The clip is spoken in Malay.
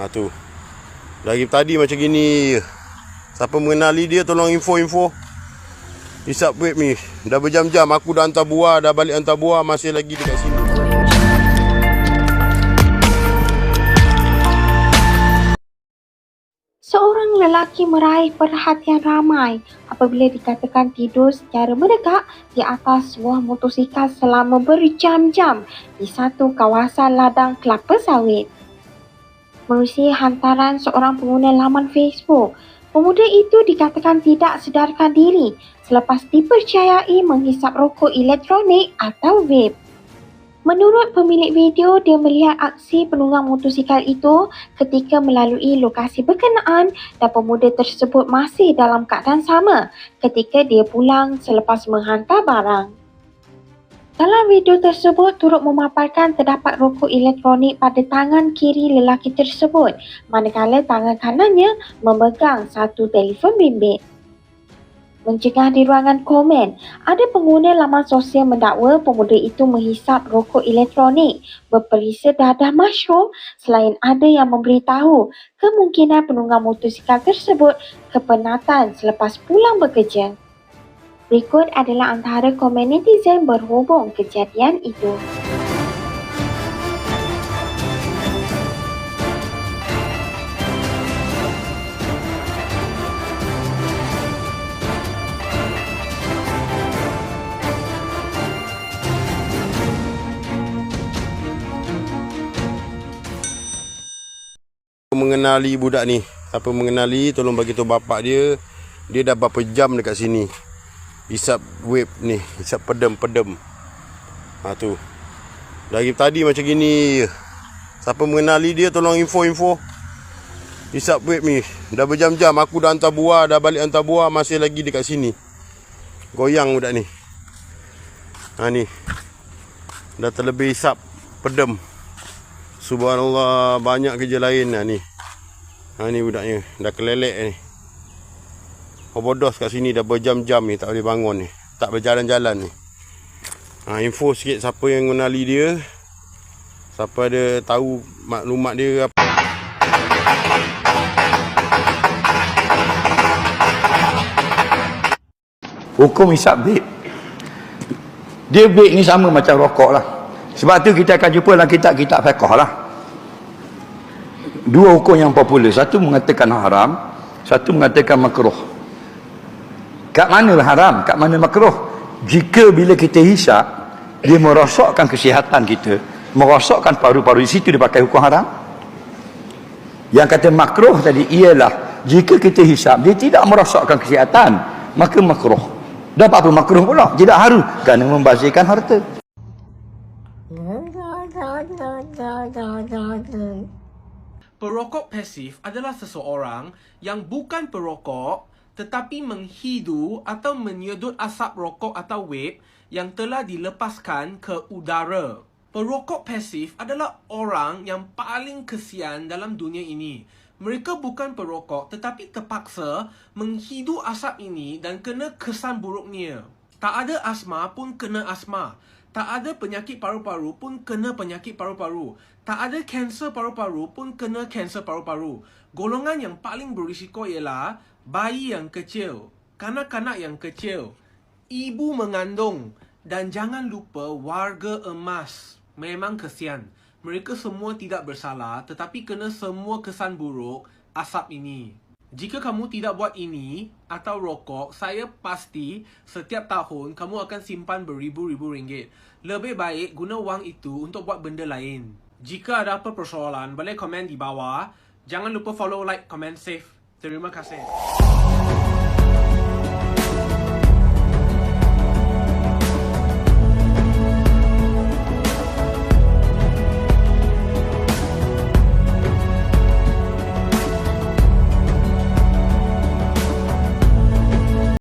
Ha tu. Dari tadi macam gini. Siapa mengenali dia tolong info-info. Hisap web ni. Dah berjam-jam aku dah hantar buah, dah balik hantar buah masih lagi dekat sini. Seorang lelaki meraih perhatian ramai apabila dikatakan tidur secara menegak di atas sebuah motosikal selama berjam-jam di satu kawasan ladang kelapa sawit. Menerusi hantaran seorang pengguna laman Facebook, pemuda itu dikatakan tidak sedarkan diri selepas dipercayai menghisap rokok elektronik atau vape. Menurut pemilik video, dia melihat aksi penunggang motosikal itu ketika melalui lokasi berkenaan dan pemuda tersebut masih dalam keadaan sama ketika dia pulang selepas menghantar barang. Dalam video tersebut turut memaparkan terdapat rokok elektronik pada tangan kiri lelaki tersebut manakala tangan kanannya memegang satu telefon bimbit. Mencegah di ruangan komen, ada pengguna laman sosial mendakwa pemuda itu menghisap rokok elektronik berperisa dadah masyhur selain ada yang memberitahu kemungkinan penunggang motosikal tersebut kepenatan selepas pulang bekerja. Berikut adalah antara komen netizen berhubung kejadian itu. mengenali budak ni. Siapa mengenali tolong bagi tahu bapak dia. Dia dah berapa jam dekat sini. Hisap web ni, hisap pedem-pedem. Ha tu. Dari tadi macam gini. Siapa mengenali dia tolong info-info. Hisap web ni. Dah berjam-jam aku dah hantar buah, dah balik hantar buah masih lagi dekat sini. Goyang budak ni. Ha ni. Dah terlebih hisap pedem. Subhanallah banyak kerja lain lah ni. Ha ni budaknya dah kelelek ni. Obodos kat sini dah berjam-jam ni tak boleh bangun ni. Tak berjalan-jalan ni. Ha info sikit siapa yang mengenali dia. Siapa ada tahu maklumat dia apa. Hukum hisap vape. Dia vape ni sama macam rokok lah. Sebab tu kita akan jumpa dalam kitab-kitab fiqh lah. Dua hukum yang popular. Satu mengatakan haram. Satu mengatakan makruh. Kat mana haram? Kat mana makruh? Jika bila kita hisap, dia merosakkan kesihatan kita. Merosakkan paru-paru. Di situ dia pakai hukum haram. Yang kata makruh tadi ialah jika kita hisap, dia tidak merosakkan kesihatan. Maka makruh. Dapat apa makruh pula? Tidak harus. Kerana membazirkan harta. Perokok pasif adalah seseorang yang bukan perokok tetapi menghidu atau menyedut asap rokok atau vape yang telah dilepaskan ke udara. Perokok pasif adalah orang yang paling kesian dalam dunia ini. Mereka bukan perokok tetapi terpaksa menghidu asap ini dan kena kesan buruknya. Tak ada asma pun kena asma. Tak ada penyakit paru-paru pun kena penyakit paru-paru. Tak ada kanser paru-paru pun kena kanser paru-paru. Golongan yang paling berisiko ialah bayi yang kecil, kanak-kanak yang kecil, ibu mengandung dan jangan lupa warga emas. Memang kesian. Mereka semua tidak bersalah tetapi kena semua kesan buruk asap ini. Jika kamu tidak buat ini atau rokok, saya pasti setiap tahun kamu akan simpan beribu-ribu ringgit. Lebih baik guna wang itu untuk buat benda lain. Jika ada apa persoalan, boleh komen di bawah. Jangan lupa follow, like, comment, save. Terima kasih.